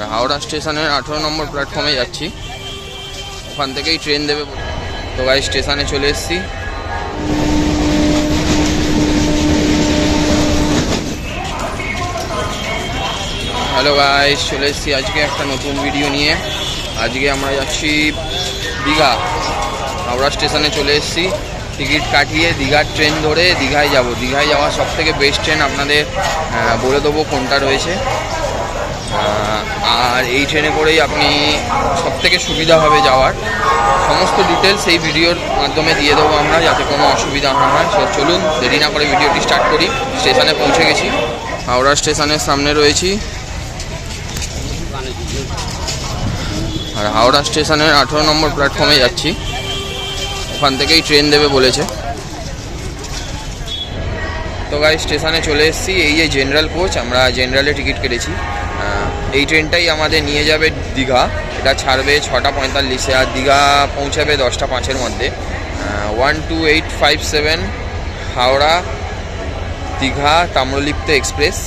আর হাওড়া স্টেশনের আঠেরো নম্বর প্ল্যাটফর্মে যাচ্ছি। ওখান থেকেই ট্রেন দেবে। তো গাই স্টেশনে চলে এসেছি। হ্যালো গাইস চলে এসেছি আজকে একটা নতুন ভিডিও নিয়ে। আজকে আমরা যাচ্ছি দীঘা। হাওড়া স্টেশনে চলে এসেছি। টিকিট কাটিয়ে দীঘার ট্রেন ধরে দীঘায় যাব। দীঘায় যাওয়ার সব থেকে বেস্ট ট্রেন আপনাদের বলে দেবো কোনটা রয়েছে। আর এই ট্রেনে করেই আপনি সব থেকে সুবিধা হবে যাওয়ার। সমস্ত ডিটেলস এই ভিডিওর মাধ্যমে দিয়ে দেবো আমরা, যাতে কোনো অসুবিধা না হয়। সো চলুন, দেরি না করে ভিডিওটি স্টার্ট করি। স্টেশনে পৌঁছে গেছি। হাওড়া স্টেশনের সামনে রয়েছি। আর হাওড়া স্টেশনের আঠেরো নম্বর প্ল্যাটফর্মে যাচ্ছি। ওখান থেকেই ট্রেন দেবে বলেছে। তো গাই স্টেশনে চলে এসেছি। এই যে জেনারেল কোচ আমরা জেনারেলে টিকিট কেটেছি। এই ট্রেনটাই আমাদের নিয়ে যাবে দীঘা। এটা ছাড়বে ছটা পঁয়তাল্লিশে আর দীঘা পৌঁছাবে দশটা পাঁচের মধ্যে। One two eight five seven Howrah, Digha, Tamralipta express.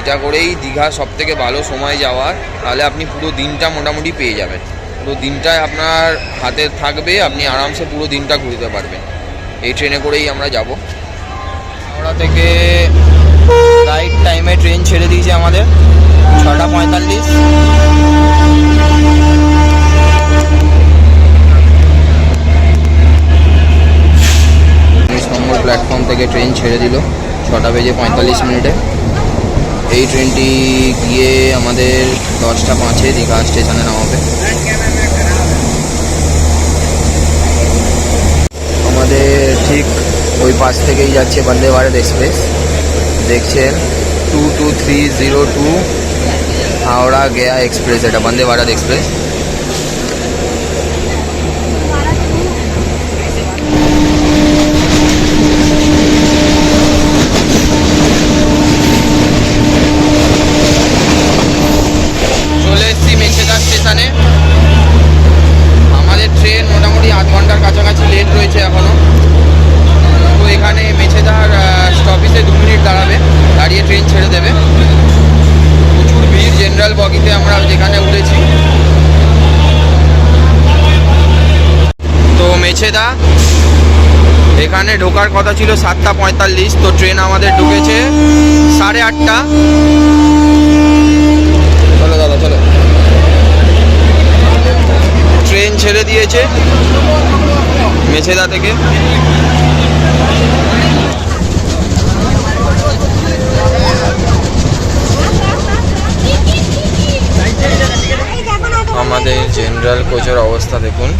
এটা করেই দীঘা সব থেকে ভালো সময় যাওয়ার। তাহলে আপনি পুরো দিনটা মোটামুটি পেয়ে যাবেন। পুরো দিনটায় আপনার হাতে থাকবে, আপনি আরামসে পুরো দিনটা ঘুরতে পারবেন। এই ট্রেনে করেই আমরা যাব। হাওড়া থেকে রাইট টাইমে ট্রেন ছেড়ে দিয়েছে আমাদের। ছটা পঁয়তাল্লিশ। নম্বর প্ল্যাটফর্ম থেকে ট্রেন ছেড়ে দিল। ছটা বেজে পঁয়তাল্লিশ মিনিটে। এই ট্রেনটি গিয়ে আমাদের দশটা পাঁচে দীঘা স্টেশনে নামাবে। আমাদের ঠিক ওই পাশ থেকেই যাচ্ছে বন্দে ভারত এক্সপ্রেস। দেখছেন two two three zero two Howrah Gaya express, এটা বন্দে ভারত এক্সপ্রেস। স্টেশনে। আমাদের ট্রেন মোটামুটি আধ ঘণ্টার কাছাকাছি লেট রয়েছে এখনও। ট্রেন ছেড়ে দেবে। প্রচুর ভিড় জেনারেল বগিতে, আমরা যেখানে উঠেছি। তো মেছেদা, এখানে ঢোকার কথা ছিল সাতটা পঁয়তাল্লিশ, তো ট্রেন আমাদের ঢুকেছে সাড়ে আটটা। চলো দাদা, চলো। ট্রেন ছেড়ে দিয়েছে মেছেদা থেকে আমাদের জেনারেল কোচের অবস্থা দেখুন।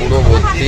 পুরো ভর্তি।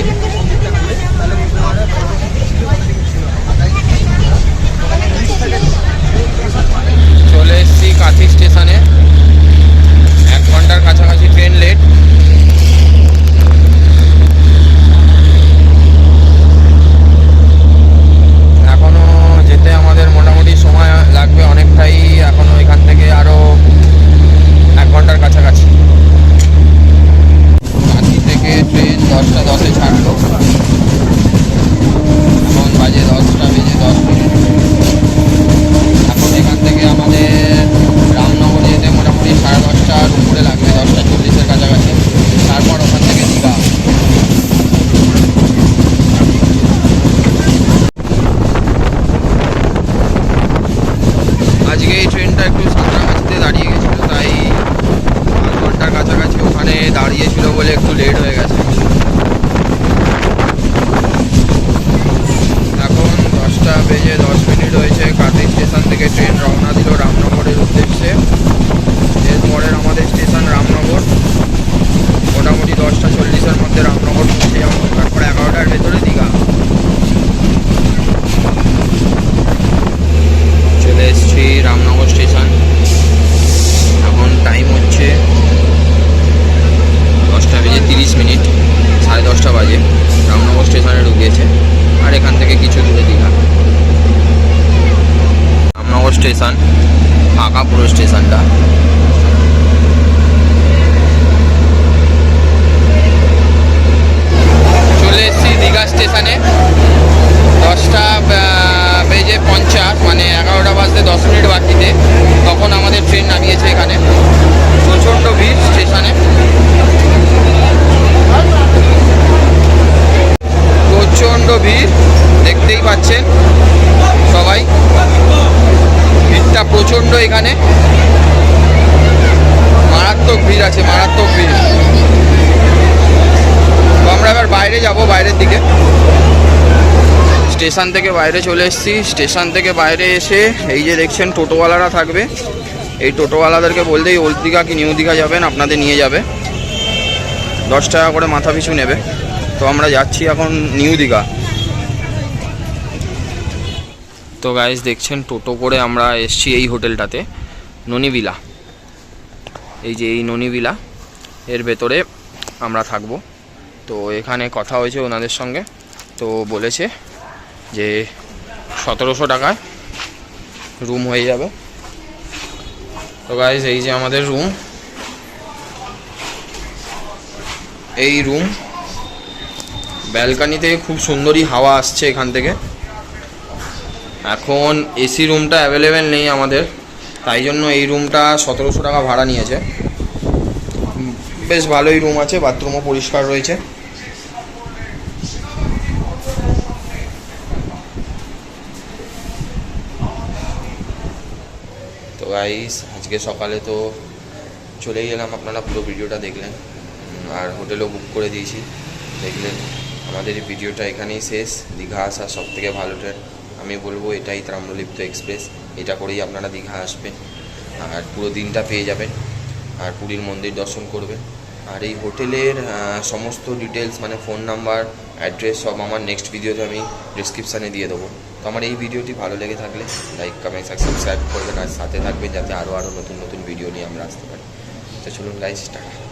ফাঁকা পুরো স্টেশনটা প্রচণ্ড এখানে। মারাত্মক ভিড় আছে, মারাত্মক ভিড়। তো আমরা এবার বাইরে যাব, বাইরের দিকে। স্টেশন থেকে বাইরে চলে এসেছি। স্টেশন থেকে বাইরে এসে এই যে দেখছেন টোটোওয়ালারা থাকবে। এই টোটোওয়ালাদেরকে বললেই ওল্ড দীঘা কি নিউ দীঘা যাবেন, আপনাদের নিয়ে যাবে। দশ টাকা করে মাথা পিছু নেবে। তো আমরা যাচ্ছি এখন নিউ দীঘা। তো গাইজ দেখছেন, টোটো করে আমরা এসছি এই হোটেলটাতে, ননিবিলা। এই যে এই ননিবিলা, এর ভেতরে আমরা থাকব। তো এখানে কথা হয়েছে ওনাদের সঙ্গে, তো বলেছে যে সতেরোশো টাকায় রুম হয়ে যাবে। তো গাইজ এই যে আমাদের রুম এই রুম ব্যালকানি থেকে খুব সুন্দরই হাওয়া আসছে এখান থেকে। এখন এসি রুমটা অ্যাভেলেবেল নেই আমাদের, তাই জন্য এই রুমটা সতেরোশো টাকা ভাড়া নিয়েছে। বেশ ভালোই রুম আছে বাথরুমও পরিষ্কার রয়েছে। তো গাইস আজকে সকালে তো চলেই গেলাম, আপনারা পুরো ভিডিওটা দেখলেন। আর হোটেলও বুক করে দিয়েছি, দেখলেন। আমাদের ভিডিওটা এখানেই শেষ। দীঘা আসা সব থেকে ভালো ট্রেন আমি বলব, এটাই তাম্রলিপ্ত এক্সপ্রেস এটা করেই আপনারা দীঘা আসবেন। আর পুরো দিনটা পেয়ে যাবেন। আর পুরীর মন্দির দর্শন করবেন। আর এই হোটেলের সমস্ত ডিটেলস মানে ফোন নাম্বার অ্যাড্রেস সব আমার নেক্সট ভিডিওতে আমি ডিসক্রিপশানে দিয়ে দেবো। তো আমার এই ভিডিওটি ভালো লেগে থাকলে লাইক কমেন্ট সাবস্ক্রাইব করবেন। আর সাথে থাকবেন যাতে আরও আরও নতুন নতুন ভিডিও নিয়ে আমরা আসতে পারি। তো চলুন গাইজ টাটা।